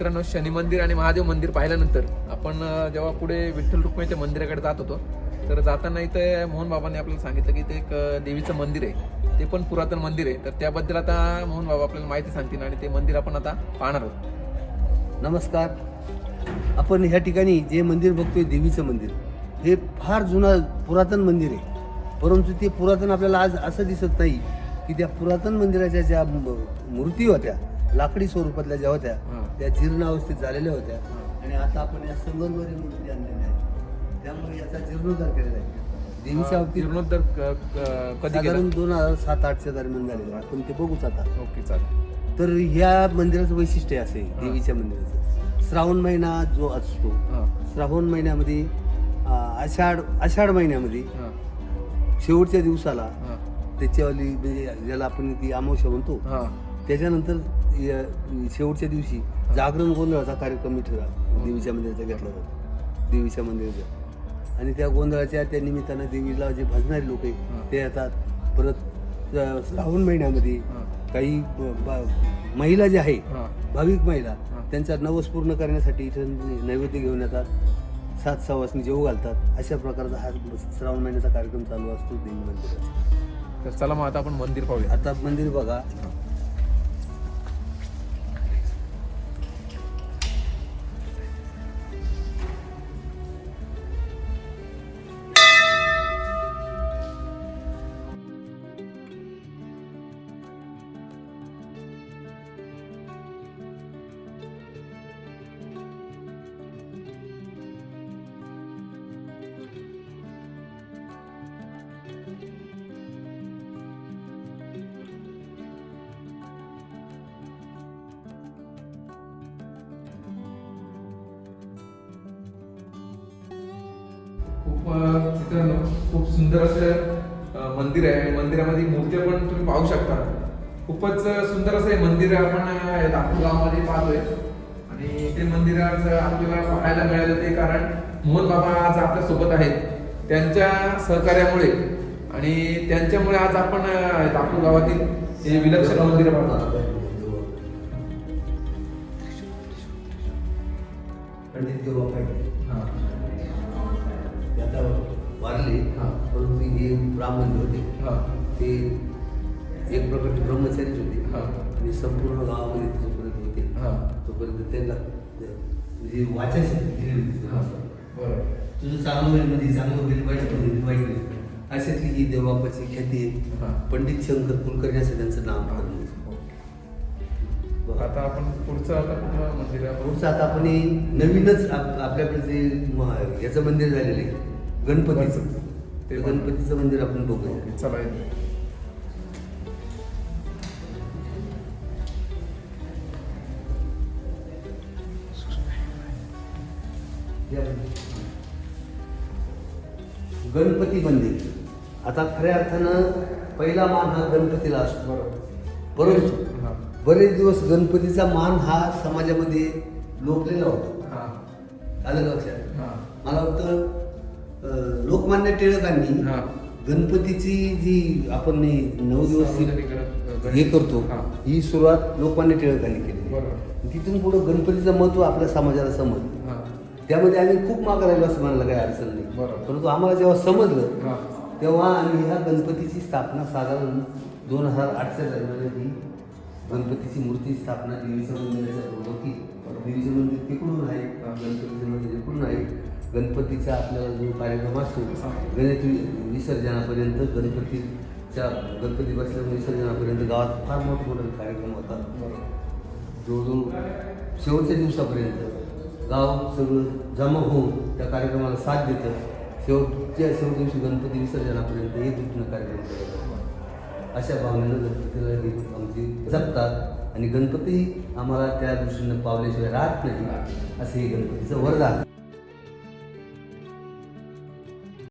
मित्रांनो शनी मंदिर आणि महादेव मंदिर पाहिल्यानंतर आपण जेव्हा पुढे विठ्ठल रुक्मिणीच्या मंदिराकडे जात होतो तर जाताना इथे मोहन बाबांनी आपल्याला सांगितलं की ते एक देवीचं मंदिर आहे. ते पण पुरातन मंदिर आहे. तर त्याबद्दल आता मोहन बाबा आपल्याला माहिती सांगतील आणि ते मंदिर आपण आता पाहणार आहोत. नमस्कार. आपण ह्या ठिकाणी जे मंदिर बघतोय देवीचं मंदिर हे फार जुनं पुरातन मंदिर आहे. परंतु ते पुरातन आपल्याला आज असं दिसत नाही की त्या पुरातन मंदिराच्या ज्या म- मूर्ती होत्या लाकडी स्वरूपातल्या ज्या होत्या. त्या जीर्ण अवस्थेत झालेल्या होत्या. आणि आता आपण या संगमरवरी मूर्ती आणलेल्या आहेत. त्यामुळे याचा जीर्णोद्धार केलेला आहे. देवीच्या बाबतीत जीर्णोद्धार कधी साधारण दोन हजार सात आठच्या दरम्यान झालेलं आपण ते बघूच आता. ओके चालेल. तर ह्या मंदिराचं वैशिष्ट्य असे देवीच्या मंदिराचं. श्रावण महिना जो असतो श्रावण महिन्यामध्ये आषाढ आषाढ महिन्यामध्ये शेवटच्या दिवसाला त्याच्यावाली म्हणजे ज्याला आपण ती अमावस्या म्हणतो त्याच्यानंतर या- शेवटच्या दिवशी जागरण गोंधळाचा कार्यक्रम इथे देवीच्या मंदिराचा घेतला जातो. देवीच्या मंदिराचा आणि त्या गोंधळाच्या त्या निमित्तानं देवीला जे भजणारे लोक. आहेत ते येतात. परत श्रावण महिन्यामध्ये काही महिला ज्या आहे भाविक महिला. त्यांचा नवस पूर्ण करण्यासाठी इथं नैवेद्य घेऊन येतात. सात सवासनी जेव घालतात. अशा प्रकारचा हा श्रावण महिन्याचा कार्यक्रम चालू असतो देवी मंदिराचा. तर चला मग आता आपण मंदिर पाहूया. आता मंदिर बघा. मित्रांनो खूप सुंदर असं मंदिर आहे. मंदिरामध्ये मूर्त्या पण तुम्ही पाहू शकता. खूपच सुंदर असं हे मंदिर आपण लातूर गावामध्ये पाहतोय. आणि ते मंदिर आज आपल्याला पाहायला मिळालं ते कारण मोहन बाबा आज आपल्यासोबत आहेत. त्यांच्या सहकार्यामुळे. आणि त्यांच्यामुळे आज आपण लातूर गावातील हे विलक्षण मंदिर पाहतो पंडित देवा पाहिजे. ते आता वारले हां. परंतु हे ब्राह्मण होते हां. ते एक प्रकारचे ब्रह्मचारीच होते हां. आणि संपूर्ण गावामध्ये जोपर्यंत होते हां. तोपर्यंत त्यांना म्हणजे वाचायची दिलेली तुझं चांगलं होईल म्हणजे चांगलं होईल वाईट होईल वाईट होईल अशातली ही देवबापाची ख्याती हां. पंडित शंकर कुलकर्णी असं त्यांचं. बघा. आता आपण पुढचं आता कुठलं मंदिर पुढचं आता आपण नवीनच आप- आपल्याकडे जे याचं मंदिर झालेलं आहे गणपतीचं ते गणपतीचं मंदिर आपण बघूया चला. गणपती मंदिर आता खऱ्या अर्थानं पहिला मान हा गणपतीला असतो परंतु. बरेच दिवस गणपतीचा मान हा समाजामध्ये लोकलेला होता हां. आलं लक्षात. मला वाटतं लोकमान्य टिळकांनी. गणपतीची जी आपण नऊ दिवस हे करतो हां. सुरुवात लोकमान्य टिळकांनी केली तिथून पुढं गणपतीचं महत्त्व आपल्या समाजाला समजलं. त्यामध्ये आम्ही खूप मागं राहिलो असं म्हणायला काही अडचण नाही बरोबर. परंतु आम्हाला जेव्हा समजलं. तेव्हा आम्ही ह्या गणपतीची स्थापना साधारण दोन हजार आठच्या दरम्यान ही गणपतीची मूर्ती स्थापना देवीच्या मंदिराच्या होती देवीचं मंदिर तिकडून आहे हां. गणपतीचा आपल्याला जो कार्यक्रम असतो गणेश विसर्जनापर्यंत गणपतीच्या गणपती बसल्या विसर्जनापर्यंत गावात फार मोठमोठे कार्यक्रम होतात. जवळजवळ शेवटच्या दिवसापर्यंत गाव सगळं जमा होऊन त्या कार्यक्रमाला साथ देतं. शेवटच्या शेवट दिवशी गणपती विसर्जनापर्यंत एक दृष्टीनं कार्यक्रम करतात. अशा भावनेनं गणपतीला हे आमची जपतात आणि गणपती आम्हाला त्या दृष्टीनं पावल्याशिवाय राहत नाही असं हे गणपतीचं वरदान